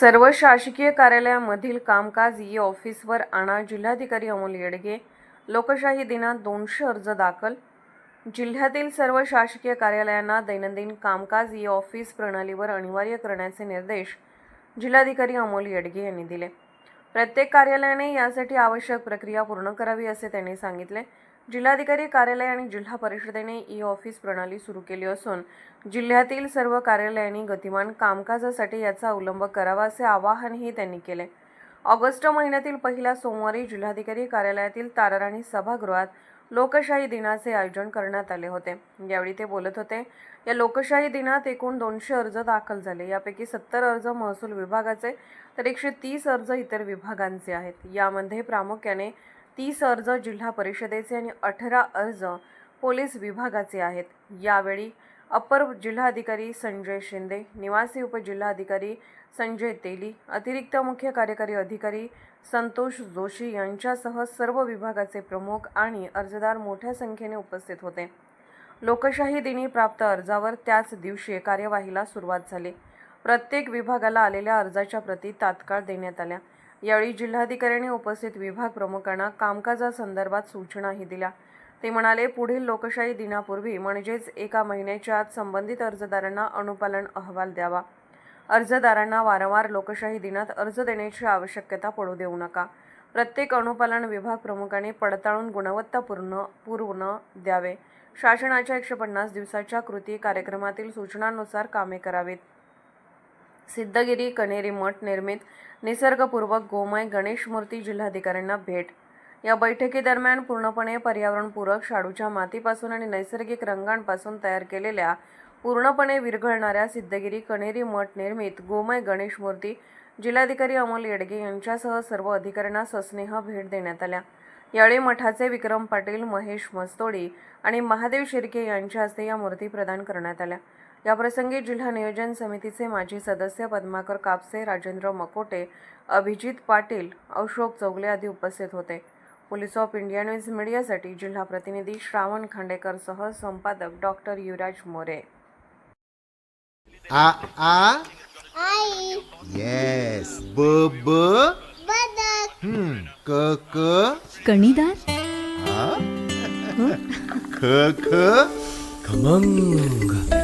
सर्व शासकीय कार्यालयामधील कामकाज ई ऑफिसवर आणा. जिल्हाधिकारी अमोल येडगे लोकशाही दिनात दोनशे अर्ज दाखल. जिल्ह्यातील सर्व शासकीय कार्यालयांना दैनंदिन कामकाज ई ऑफिस प्रणालीवर अनिवार्य करण्याचे निर्देश जिल्हाधिकारी अमोल येडगे यांनी दिले. प्रत्येक कार्यालयाने यासाठी आवश्यक प्रक्रिया पूर्ण करावी असे त्यांनी सांगितले. जिल्हाधिकारी कार्यालय आणि जिल्हा परिषदेने ई ऑफिस प्रणाली सुरू केली असून जिल्ह्यातील सर्व कार्यालयांनी गतिमान कामकाजासाठी याचा अवलंब करावा असे आवाहनही त्यांनी केले. ऑगस्ट महिन्यातील पहिल्या सोमवारी जिल्हाधिकारी कार्यालयातील ताराराणी सभागृहात लोकशाही दिनाचे आयोजन करण्यात आले होते. यावेळी ते बोलत होते या लोकशाही दिनात एकूण दोनशे अर्ज दाखल झाले. यापैकी सत्तर अर्ज महसूल विभागाचे तर एकशे तीस अर्ज इतर विभागांचे आहेत. यामध्ये प्रामुख्याने तीस अर्ज जिल्हा परिषदेचे आणि अठरा अर्ज पोलीस विभागाचे आहेत. यावेळी अपर जिल्हाधिकारी संजय शिंदे निवासी उपजिल्हाधिकारी संजय तेली अतिरिक्त मुख्य कार्यकारी अधिकारी संतोष जोशी यांच्यासह सर्व विभागाचे प्रमुख आणि अर्जदार मोठ्या संख्येने उपस्थित होते. लोकशाही दिनी प्राप्त अर्जावर त्याच दिवशी कार्यवाहीला सुरुवात झाली. प्रत्येक विभागाला आलेल्या अर्जाच्या प्रती तात्काळ देण्यात आल्या. यावेळी जिल्हाधिकाऱ्यांनी उपस्थित विभाग प्रमुखांना कामकाजासंदर्भात सूचनाही दिल्या. ते म्हणाले पुढील लोकशाही दिनापूर्वी म्हणजेच एका महिन्याच्या आत संबंधित अर्जदारांना अनुपालन अहवाल द्यावा. अर्जदारांना वारंवार लोकशाही दिनात अर्ज देण्याची आवश्यकता पडू देऊ नका. प्रत्येक अनुपालन विभाग प्रमुखाने पडताळून गुणवत्तापूर्ण पूर्ण द्यावे. शासनाच्या एकशे पन्नास दिवसाच्या कृती कार्यक्रमातील सूचनांनुसार कामे करावीत. सिद्धगिरी कनेरी मठ निर्मित निसर्गपूर्वक गोमय गणेश मूर्ती जिल्हाधिकाऱ्यांना भेट. या बैठकीदरम्यान पूर्णपणे पर्यावरणपूरक शाडूच्या मातीपासून आणि नैसर्गिक रंगांपासून तयार केलेल्या पूर्णपणे विरघळणाऱ्या सिद्धगिरी कनेरी मठ निर्मित गोमय गणेश मूर्ती जिल्हाधिकारी अमोल येडगे यांच्यासह सर्व अधिकाऱ्यांना सस्नेह भेट देण्यात आल्या. यावेळी मठाचे विक्रम पाटील महेश मस्तोडी आणि महादेव शिर्के यांच्या हस्ते या मूर्ती प्रदान करण्यात आल्या. याप्रसंगी जिल्हा नियोजन समितीचे माजी सदस्य पद्माकर कापसे राजेंद्र मकोटे अभिजित पाटील अशोक चौगले आदी उपस्थित होते. पोलीस ऑफ इंडिया न्यूज मीडियासाठी जिल्हा प्रतिनिधी श्रावण खांडेकर सह संपादक डॉक्टर युवराज मोरे. आ आ? आई. येस ब ब? बदक. हम्म. क क? कणीदार आ? ख ख? खमंग.